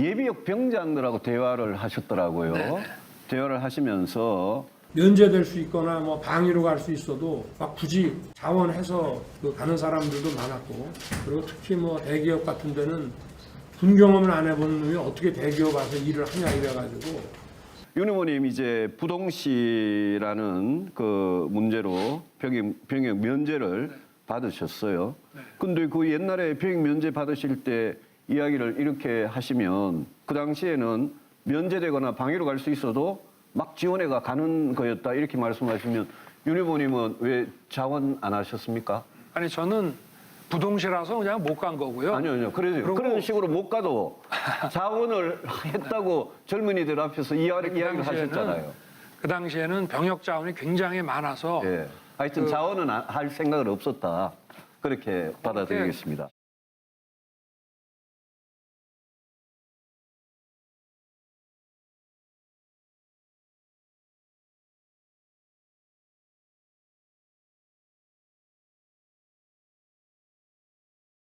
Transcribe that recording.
예비역 병장들하고 대화를 하셨더라고요. 네. 대화를 하시면서 면제될 수 있거나 뭐 방위로 갈 수 있어도 막 굳이 자원해서 그 가는 사람들도 많았고 그리고 특히 뭐 대기업 같은 데는 군 경험을 안 해본 놈이 어떻게 대기업 와서 일을 하냐 이래가지고 윤 의원님 이제 부동시라는 그 문제로 병역, 병역 면제를 받으셨어요. 근데 그 옛날에 병역 면제 받으실 때 이야기를 이렇게 하시면 그 당시에는 면제되거나 방위로 갈 수 있어도 막 지원해가 가는 거였다 이렇게 말씀하시면 윤 의원님은 왜 자원 안 하셨습니까? 아니 저는 부동시라서 그냥 못 간 거고요. 아니요, 아니요. 그래, 그리고- 그런 식으로 못 가도 자원을 했다고 젊은이들 앞에서 이야기, 그 이야기를 하셨잖아요. 그 당시에는 병역 자원이 굉장히 많아서 예. 하여튼 그- 자원은 안- 할 생각은 없었다. 그렇게 받아들이겠습니다.